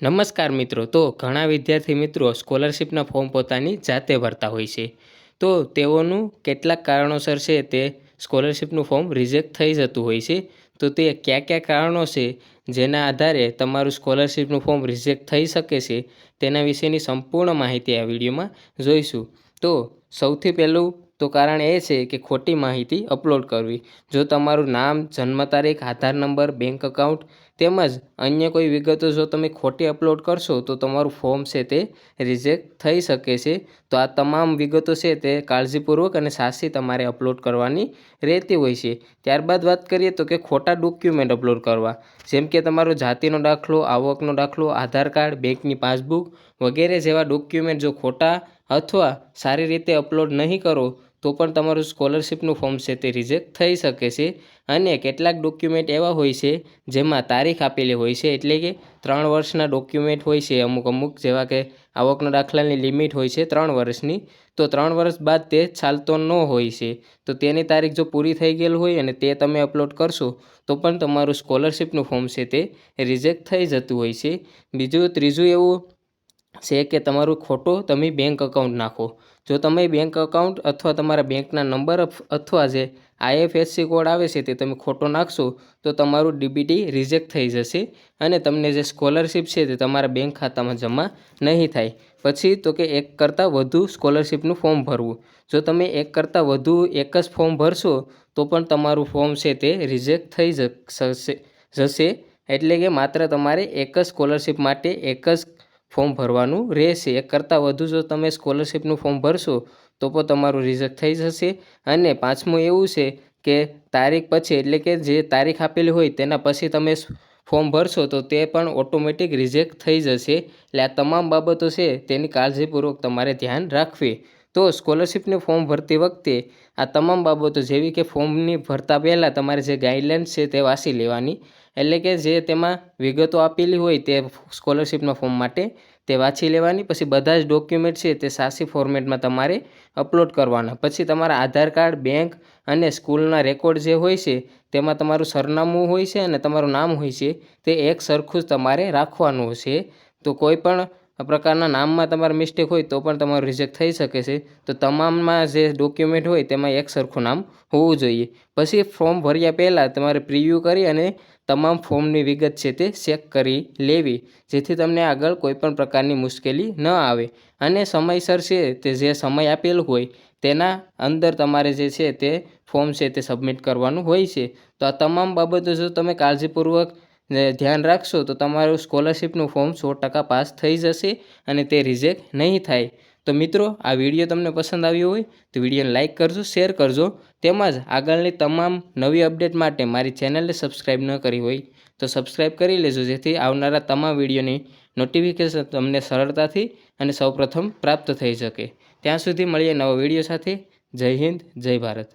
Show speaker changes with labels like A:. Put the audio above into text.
A: નમસ્કાર મિત્રો, તો ઘણા વિદ્યાર્થી મિત્રો સ્કોલરશિપના ફોર્મ પોતાની જાતે ભરતા હોય છે. તો તેઓનું કેટલાક કારણોસર છે તે સ્કોલરશિપનું ફોર્મ રિજેક્ટ થઈ જતું હોય છે. તો તે કયા કયા કારણો છે જેના આધારે તમારું સ્કોલરશિપનું ફોર્મ રિજેક્ટ થઈ શકે છે તેના વિશેની સંપૂર્ણ માહિતી આ વિડીયોમાં જોઈશું. તો સૌથી પહેલું તો કારણ એ છે કે ખોટી માહિતી અપલોડ કરવી. જો તમારું નામ, જન્મ તારીખ, આધાર નંબર, બેંક એકાઉન્ટ તેમજ અન્ય કોઈ વિગતો જો તમે ખોટી અપલોડ કરશો, તો તમારું ફોર્મ છે તે રિજેક્ટ થઈ શકે છે. તો આ તમામ વિગતો છે તે કાળજીપૂર્વક અને સાચી તમારે અપલોડ કરવાની રહેતી હોય છે. ત્યારબાદ વાત કરીએ તો કે ખોટા ડોક્યુમેન્ટ અપલોડ કરવા. જેમ કે તમારો જાતિનો દાખલો, આવકનો દાખલો, આધાર કાર્ડ બેંકની પાસબુક વગેરે જેવા ડોક્યુમેન્ટ જો ખોટા અથવા સારી રીતે અપલોડ નહીં કરો તો પણ તમારું સ્કોલરશિપનું ફોર્મ છે તે રિજેક્ટ થઈ શકે છે અને કેટલાક ડોક્યુમેન્ટ એવા હોય છે જેમાં તારીખ આપેલી હોય છે એટલે કે ત્રણ વર્ષના ડોક્યુમેન્ટ હોય છે અમુક અમુક જેવા કે આવકના દાખલાની લિમિટ હોય છે ત્રણ વર્ષની. તો ત્રણ વર્ષ બાદ તે ચાલતો ન હોય છે. તો તેની તારીખ જો પૂરી થઈ ગયેલ હોય અને તે તમે અપલોડ કરશો તો પણ તમારું સ્કોલરશિપનું ફોર્મ છે તે રિજેક્ટ થઈ જતું હોય છે. બીજું ત્રીજું એવું છે કે તમારું ખોટો તમે બેંક એકાઉન્ટ નાખો. જો તમે બેંક એકાઉન્ટ અથવા તમારા બેંકના નંબર અથવા જે આઈએફએસસી કોડ આવે છે તે તમે ખોટો નાખશો, તો તમારું ડીબીટી રિજેક્ટ થઈ જશે અને તમને જે સ્કોલરશિપ છે તે તમારા બેંક ખાતામાં જમા નહીં થાય. પછી તો કે એક કરતાં વધુ સ્કોલરશિપનું ફોર્મ ભરવું. જો તમે એક કરતાં વધુ એક જ ફોર્મ ભરશો, તો પણ તમારું ફોર્મ છે તે રિજેક્ટ થઈ જશે જશે. એટલે કે માત્ર તમારે એક જ સ્કોલરશિપ માટે એક જ ફોર્મ ભરવાનું રહેશે. એક કરતાં વધુ જો તમે સ્કોલરશિપનું ફોર્મ ભરશો, તો પણ તમારું રિજેક્ટ થઈ જશે. અને પાંચમું એવું છે કે તારીખ પછી, એટલે કે જે તારીખ આપેલી હોય, તેના પછી તમે ફોર્મ ભરશો, તો તે પણ ઓટોમેટિક રિજેક્ટ થઈ જશે. એટલે આ તમામ બાબતો છે, તેની કાળજીપૂર્વક તમારે ધ્યાન રાખવી. તો સ્કોલરશિપને ફોર્મ ભરતી વખતે, આ તમામ બાબતો જેવી કે ફોર્મની ભરતા પહેલાં તમારે જે ગાઈડલાઇન્સ છે, તે વાંચી લેવાની. એટલે કે જે તેમાં વિગતો આપેલી હોય તે સ્કોલરશિપના ફોર્મ માટે તે વાંચી લેવાની, પછી બધા જ ડોક્યુમેન્ટ છે તે સાસી ફોર્મેટમાં તમારે અપલોડ કરવાના. પછી તમારા આધાર કાર્ડ બેંક અને સ્કૂલના રેકોર્ડ જે હોય છે, તેમાં તમારું સરનામું હોય છે અને તમારું નામ હોય છે, તે એક સરખું જ તમારે રાખવાનું છે. તો કોઈ પણ પ્રકારના નામમાં તમારે મિસ્ટેક હોય તો પણ તમારું રિજેક્ટ થઈ શકે છે. તો તમામમાં જે ડોક્યુમેન્ટ હોય તેમાં એક સરખું નામ હોવું જોઈએ. પછી ફોર્મ ભર્યા પહેલાં તમારે પ્રિવ્યૂ કરી અને તમામ ફોર્મની વિગત છે તે ચેક કરી લેવી, જેથી તમને આગળ કોઈપણ પ્રકારની મુશ્કેલી ન આવે. અને સમયસર છે તે જે સમય આપેલો હોય તેના અંદર તમારે જે છે તે ફોર્મ છે તે સબમિટ કરવાનું હોય છે. તો આ તમામ બાબતો જો તમે કાળજીપૂર્વક ધ્યાન રાખશો તો તમારું સ્કોલરશિપનું ફોર્મ સો ટકા પાસ થઈ જશે અને તે રિજેક્ટ નહીં થાય. તો મિત્રો, આ વીડિયો તમને પસંદ આવ્યો હોય તો વિડીયોને લાઇક કરજો, શેર કરજો, તેમજ આગળની તમામ નવી અપડેટ માટે મારી ચેનલને સબસ્ક્રાઈબ ન કરી હોય તો સબસ્ક્રાઈબ કરી લેજો, જેથી આવનારા તમામ વિડીયોની નોટિફિકેશન તમને સરળતાથી અને સૌપ્રથમ પ્રાપ્ત થઈ શકે. ત્યાં સુધી મળીએ નવા વીડિયો સાથે. જય હિન્દ, જય ભારત.